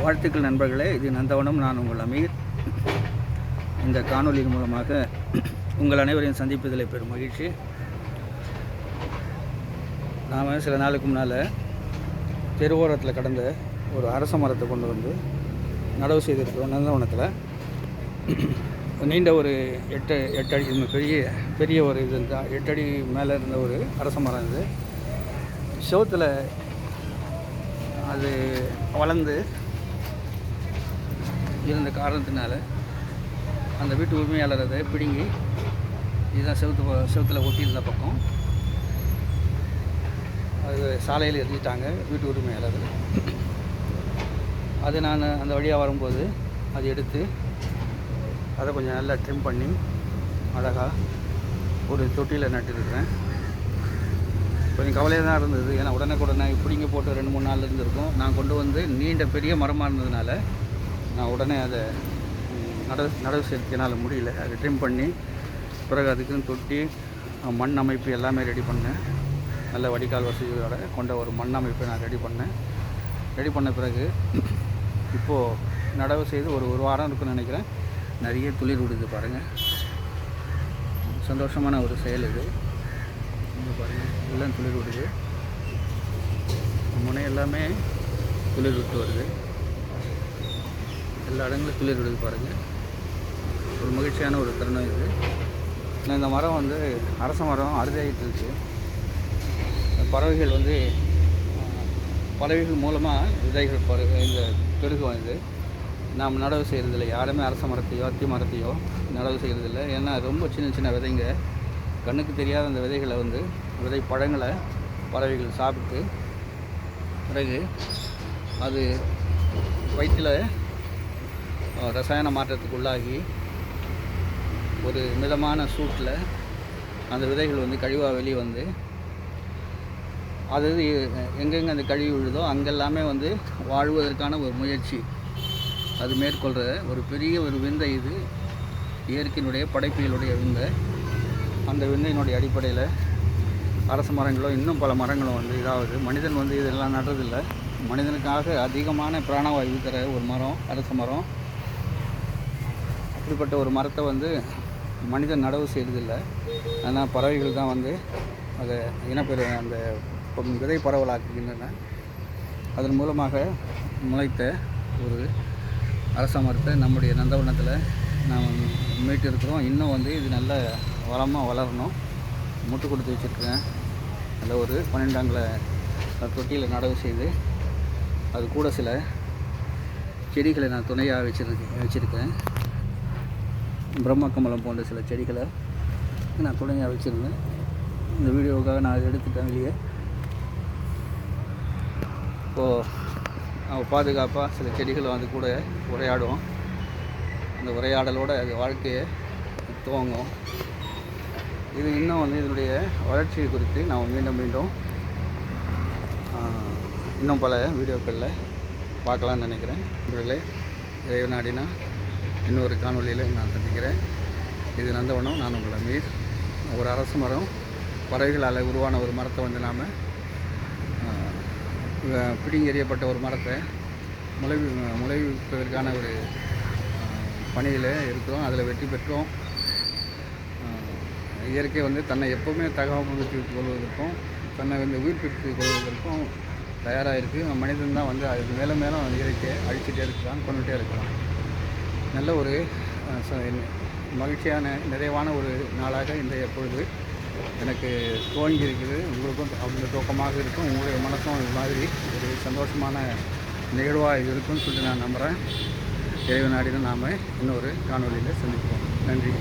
வாழ்த்துக்கள் நண்பர்களே இது நந்தவனம் நான் உங்கள் அமீர். இந்த காணொலியின் மூலமாக உங்கள் அனைவரையும் சந்திப்பதில் பெரும் மகிழ்ச்சி. நாம் சில நாளுக்கு முன்னால் தெருவோரத்தில் கடந்த ஒரு அரச மரத்தை கொண்டு வந்து நடவு செய்திருக்கிறோம் நந்தவனத்தில். நீண்ட ஒரு எட்டு எட்டு அடி பெரிய பெரிய ஒரு இது இருந்தால் எட்டு அடி மேலே இருந்த ஒரு அரச மரம் இது. செவுத்தில் அது வளர்ந்து இருந்த காரணத்தினால அந்த வீட்டு உரிமையாளர் அதை பிடுங்கி இதுதான் செவுத்து செவுத்தில் ஒட்டியிருந்த பக்கம். அது சாலையில் எரிஞ்சிட்டாங்க வீட்டு உரிமையாளர். அது நான் அந்த வழியாக வரும்போது அது எடுத்து அதை கொஞ்சம் நல்லா ட்ரிம் பண்ணி அழகாக ஒரு தொட்டியில் நட்டுருக்கிறேன். கொஞ்சம் கவலையாக தான் இருந்தது. ஏன்னா உடனே உடனே போட்டு ரெண்டு மூணு நாள் இருந்திருக்கும். நான் கொண்டு வந்து நீண்ட பெரிய மரமாக இருந்ததுனால நான் உடனே அதை நடவு நடவு நடவு செய்யறதுனால முடியல. அதை ட்ரிம் பண்ணி பிறகு அதுக்குன்னு தொட்டி மண் அமைப்பு எல்லாமே ரெடி பண்ணேன். நல்ல வடிகால் வசதியோட கொண்ட ஒரு மண் அமைப்பை நான் ரெடி பண்ணேன். ரெடி பண்ண பிறகு இப்போது நடவு செய்து ஒரு ஒரு வாரம் இருக்குன்னு நினைக்கிறேன். நிறைய துளிர் விடுது பாருங்கள் சந்தோஷமான ஒரு செயல் இது. பாருங்கள் பாருங்க எல்லாம் துளிர் விடுது. முனை எல்லாமே துளிர் விட்டு வருது. எல்லா இடங்களும் துளிர் விடுது பாருங்கள் ஒரு மகிழ்ச்சியான ஒரு தருணம் இது. இந்த மரம் வந்து அரச மரம் அறுதியாகிட்டு இருக்கு. பறவைகள் வந்து பறவைகள் மூலமாக விதைகள் பரு இந்த பெருகும் இது. நாம் நடவு செய்கிறதில்ல யாருமே அரச மரத்தையோ அத்தி மரத்தையோ நடவு செய்கிறதில்ல ஏன்னா ரொம்ப சின்ன சின்ன விதைங்க. கண்ணுக்கு தெரியாத அந்த விதைகளை வந்து விதை பழங்களை பறவைகள் சாப்பிட்டு பிறகு அது வயிற்றில் ரசாயன மாற்றத்துக்கு உள்ளாகி ஒரு மிதமான சூட்டில் அந்த விதைகள் வந்து கழிவாக வெளியே வந்து அது எங்கெங்கே அந்த கழிவு விழுதோ அங்கெல்லாமே வந்து வாழ்வதற்கான ஒரு முயற்சி. அது மேற்கொள்கிற ஒரு பெரிய ஒரு விந்தை இது. இயற்கையினுடைய படைப்புகளுடைய விந்தை. அந்த விந்தையினுடைய அடிப்படையில் அரச மரங்களும் இன்னும் பல மரங்களும் வந்து இதாவது மனிதன் வந்து இதெல்லாம் நடுறதில்லை. மனிதனுக்காக அதிகமான பிராணவாயு தர ஒரு மரம் அரச மரம். இப்படிப்பட்ட ஒரு மரத்தை வந்து மனிதன் நடவு செய்கிறதில்ல ஆனால் பறவைகள் தான் வந்து அதை இனப்பெரு அந்த விதை பரவலாக்குகின்றன. அதன் மூலமாக முளைத்த ஒரு அரச மரத்தை நம்முடைய நந்தவனத்தில் நாம் மீட்டு இருக்கிறோம் இன்னும் வந்து இது நல்ல வளமாக வளரணும். முட்டு கொடுத்து வச்சுருக்கேன் நல்ல ஒரு பன்னெண்டாங்கில் தொட்டியில் நடவு செய்து அது கூட சில செடிகளை நான் துணையாக வச்சிருக்கேன் வச்சுருக்கேன் பிரம்ம கமலம் போன்ற சில செடிகளை நான் துணையாக வச்சுருந்தேன். இந்த வீடியோவுக்காக நான் அதை எடுத்துட்டேன் வெளியே. இப்போது நம்ம பாதுகாப்பாக சில செடிகளை வந்து கூட உரையாடுவோம். அந்த உரையாடலோட அது வாழ்க்கையை துவங்கும் இது இன்னும் வந்து இதனுடைய வளர்ச்சியை குறித்து நாம் மீண்டும் மீண்டும் இன்னும் பல வீடியோக்களில் பார்க்கலாம்னு நினைக்கிறேன். இவர்களே இறைவனாடினா இன்னொரு காணொலியில் நான் சந்திக்கிறேன். இது நந்தவனம் நான் உங்களை மீர் ஒரு அரசு மரம் பறவைகளால் உருவான ஒரு மரத்தை வந்து நாம் பிடிங்கெறியப்பட்ட ஒரு மரத்தை முளை முளைவிப்பதற்கான ஒரு பணியில் இருக்கிறோம். அதில் வெற்றி பெற்றோம். இயற்கை வந்து தன்னை எப்போவுமே தகவமைத்துக் கொள்வதற்கும் தன்னை வந்து உயிர்ப்பித்துக் கொள்வதற்கும் தயாராக இருக்குது மனிதன் தான் வந்து அது மேலும் மேலும் இயற்கையை அழிச்சிட்டே இருக்கிறான் கொண்டுகிட்டே இருக்கிறான். நல்ல ஒரு ச- மகிழ்ச்சியான நிறைவான ஒரு நாளாக இந்த எப்பொழுது எனக்கு துவங்கி இருக்குது உங்களுக்கும் அவங்க தோக்கமாக இருக்கும். உங்களுடைய மனசும் இது மாதிரி ஒரு சந்தோஷமான நிகழ்வாக இருக்கும்னு சொல்லிட்டு நான் நம்புகிறேன் இறைவனாடின்னு நாம் இன்னொரு காணொலியில் சந்திப்போம். நன்றி.